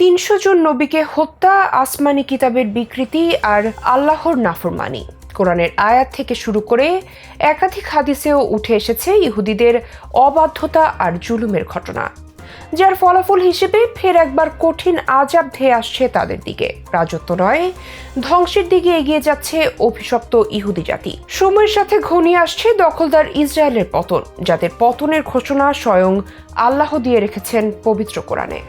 তিনশো জন নবীকে হত্যা, আসমানি কিতাবের বিকৃতি আর আল্লাহর নাফরমানি। কোরআনের আয়াত থেকে শুরু করে একাধিক হাদিসেও উঠে এসেছে ইহুদিদের অবাধ্যতা আর জুলুমের ঘটনা, যার ফলাফল হিসেবে ফের একবার কঠিন আজাব ধেয়ে আসছে তাদের দিকে। রাজত্ব নয়, ধ্বংসের দিকে এগিয়ে যাচ্ছে অভিশপ্ত ইহুদি জাতি। সময়ের সাথে ঘনিয়ে আসছে দখলদার ইসরায়েলের পতন যাদের পতনের ঘোষণা স্বয়ং আল্লাহ দিয়ে রেখেছেন পবিত্র কোরআনে।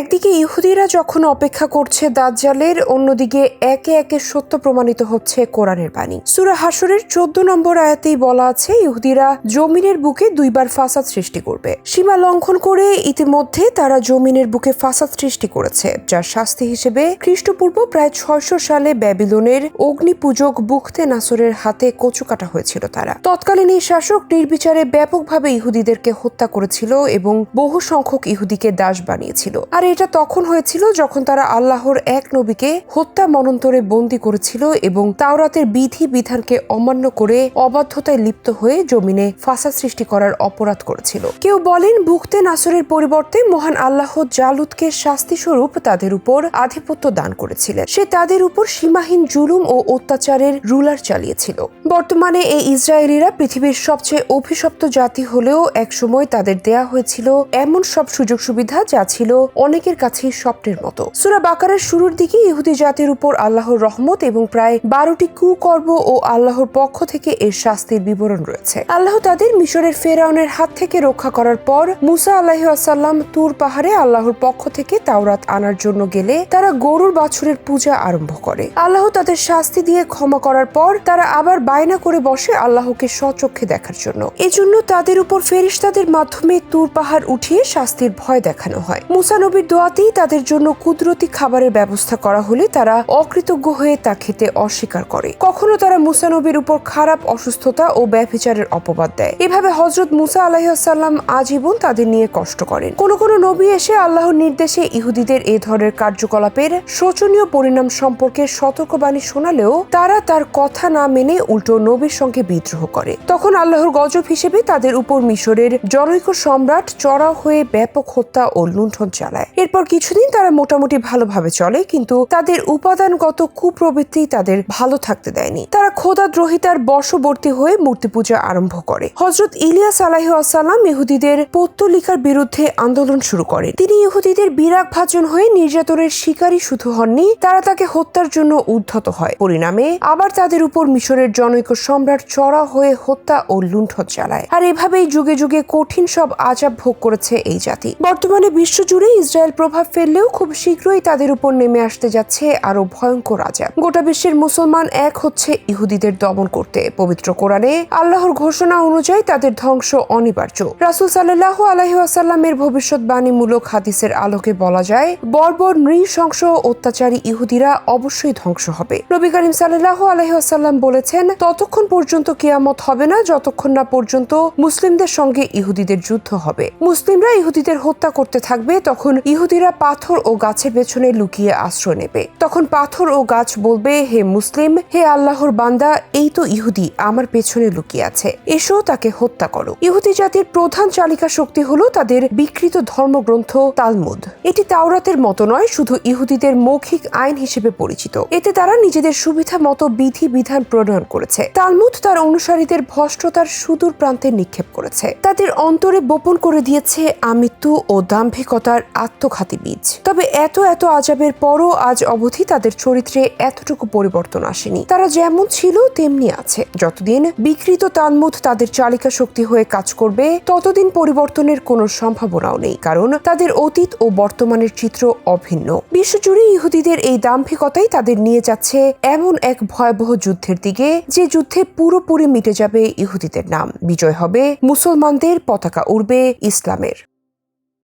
একদিকে ইহুদিরা যখন অপেক্ষা করছে দাজ্জালের, অন্যদিকে একে একে সত্য প্রমাণিত হচ্ছে কোরআনের বাণী। সুরা হাসরের চোদ্দ নম্বর আয়াতেই বলা আছে, ইহুদিরা জমিনের বুকে দুইবার ফাসাদ সৃষ্টি করবে। সীমা লঙ্ঘন করে ইতিমধ্যে তারা জমিনের বুকে ফাসাদ সৃষ্টি করেছে, যার শাস্তি হিসেবে খ্রিস্টপূর্ব প্রায় ছয়শো সালে ব্যাবিলনের অগ্নি পূজক বুখতে নাসরের হাতে কচু কাটা হয়েছিল তারা। তৎকালীন এই শাসক নির্বিচারে ব্যাপকভাবে ইহুদিদেরকে হত্যা করেছিল এবং বহু সংখ্যক ইহুদিকে দাস বানিয়েছিল। আর এটা তখন হয়েছিল যখন তারা আল্লাহর এক নবীকে হত্যা মনন্তরে বন্দী করেছিল এবং তাওরাতের বিধি বিধানকে অমান্য করে অবাধ্যতায় লিপ্ত হয়ে জমিনে ফাঁসা সৃষ্টি করার অপরাধ করেছিল। কেউ বলেন বুকতে নাসরের পরিবর্তে মহান আল্লাহ জালুদকে শাস্তি স্বরূপ তাদের উপর আধিপত্য দান করেছিলেন। সে তাদের উপর সীমাহীন জুলুম ও অত্যাচারের রুলার চালিয়েছিল। বর্তমানে এই ইসরায়েলিরা পৃথিবীর সবচেয়ে অভিশপ্ত জাতি হলেও একসময় তাদের দেয়া হয়েছিল এমন সব সুযোগ সুবিধা যা ছিল অনেকের কাছেই স্বপ্নের মতো। সুরা বাকারের শুরুর দিকে ইহুদি জাতির উপর আল্লাহর রহমত এবং প্রায় বারোটি কুকর্ম ও আল্লাহর পক্ষ থেকে এর শাস্তির বিবরণ রয়েছে। আল্লাহ তাদের মিশরের ফেরাউনের হাত থেকে রক্ষা করার পর মুসা আল্লাহাসাল্লাম তুর পাহাড়ে আল্লাহর পক্ষ থেকে তাওরাত আনার জন্য গেলে তারা গরুর বাছুরের পূজা আরম্ভ করে। আল্লাহ তাদের শাস্তি দিয়ে ক্ষমা করার পর তারা আবার বায়না করে বসে আল্লাহকে স্বচক্ষে দেখার জন্য। এজন্য তাদের উপর ফেরিস্তাদের মাধ্যমে তুর পাহাড় উঠিয়ে শাস্তির ভয় দেখানো হয়। মুসা নবীর দোয়াতেই তাদের জন্য কুদরতি খাবারের ব্যবস্থা করা হলে তারা অকৃতজ্ঞ হয়ে তা খেতে অস্বীকার করে। কখনো তারা মুসা নবীর উপর খারাপ অসুস্থতা ও ব্যভিচারের অপবাদ দেয়। এভাবে হজরত মুসা আলাহিসাল্লাম আজীবন তাদের নিয়ে কষ্ট করেন। কোন কোন নবী এসে আল্লাহর নির্দেশে ইহুদিদের এ ধরনের কার্যকলাপের শোচনীয় পরিণাম সম্পর্কে সতর্কবাণী শোনালেও তারা তার কথা না মেনে উল্টো নবীর সঙ্গে বিদ্রোহ করে। তখন আল্লাহর গজব হিসেবে তাদের উপর মিশরের জনৈক সম্রাট চড়াও হয়ে ব্যাপক হত্যা ও লুণ্ঠন চালায়। এরপর কিছুদিন তারা মোটামুটি ভালোভাবে চলে, কিন্তু তাদের উপাদানগত কুপ্রবৃত্তি তাদের ভালো থাকতে দেয়নি। তারা খোদা দ্রোহিতার বশবর্তী হয়ে মূর্তি পূজা আরম্ভ করে। হজরত ইলিয়াস আলাহি আসাল্লাম ইহুদিদের পত্তলিকার বিরুদ্ধে আন্দোলন শুরু করেন তিনি ইহুদিদের বিরাগ ভাজন হয়ে নির্যাতনের শিকারী শুধু হননি, তারা তাকে হত্যার জন্য উদ্ধত হয়। পরিণামে আবার তাদের উপর মিশরের জনৈক সম্রাট চড়া হয়ে হত্যা ও লুণ্ঠন চালায়। আর এভাবেই যুগে যুগে কঠিন সব আজাব ভোগ করেছে এই জাতি। বর্তমানে বিশ্বজুড়ে ইসরায়েল প্রভাব ফেললেও খুব শীঘ্রই তাদের উপর নেমে আসতে যাচ্ছে আরও ভয়ঙ্কর আজাব গোটা বিশ্বের মুসলমান এক হচ্ছে ইহুদিদের দমন করতে পবিত্র কোরআনে আল্লাহর ঘোষণা অনুযায়ী তাদের ধ্বংস অনিবার্য। রাসুল সাল্লাহ আলহিহাসাল্লামের ভবিষ্যৎবাণীমূলক হাদিসের আলোকে বলা যায়, বর্বর, নৃশংস অত্যাচারী ইহুদিরা অবশ্যই ধ্বংস হবে। নবী করিম সাল্লাহ আলহিহাসাল্লাম বলেছেন, ততক্ষণ পর্যন্ত কিয়ামত হবে না, যতক্ষণ না পর্যন্ত মুসলিমদের সঙ্গে ইহুদিদের যুদ্ধ হবে। মুসলিমরা ইহুদিদের হত্যা করতে থাকবে, তখন ইহুদিরা পাথর ও গাছের পেছনে লুকিয়ে আশ্রয় নেবে। তখন পাথর ও গাছ বলবে, হে মুসলিম, হে আল্লাহর বান্দা এই তো ইহুদি, আমার পেছনে লুকিয়ে আছে। এসো, তাকে হত্যা করো। ইহুদি জাতির প্রধান চালিকা শক্তি হলো তাদের বিকৃত ধর্মগ্রন্থ তালমুদ। এটি তাওরাতের মতো নয়, শুধু ইহুদিদের মৌখিক আইন হিসেবে পরিচিত। এতে তারা নিজেদের সুবিধা মতো বিধি বিধান প্রণয়ন করেছে। তালমুদ তার অনুসারীদের ভ্রষ্টতার সুদূর প্রান্তে নিক্ষেপ করেছে। তাদের অন্তরে বোপন করে দিয়েছে আমৃত্যু ও দাম্ভিকতার আত্মঘাতী বীজ। তবে এত এত আজাবের পরও আজ অবধি তাদের চরিত্রে এতটুকু পরিবর্তন আসেনি। তারা যেমন ছিল তেমনি আছে। যতদিন বিকৃত তালমুদ তাদের চালিকা শক্তি হয়ে কাজ করবে, ততদিন পরিবর্তনের কোনো সম্ভাবনাও নেই, কারণ তাদের অতীত ও বর্তমানের চিত্র অভিন্ন। বিশ্বজুড়ে ইহুদিদের এই দাম্ভিকতাই তাদের নিয়ে যাচ্ছে এমন এক ভয়াবহ যুদ্ধের দিকে, যে যুদ্ধে পুরোপুরি মিটে যাবে ইহুদিদের নাম। বিজয় হবে মুসলমানদের পতাকা উড়বে ইসলামের।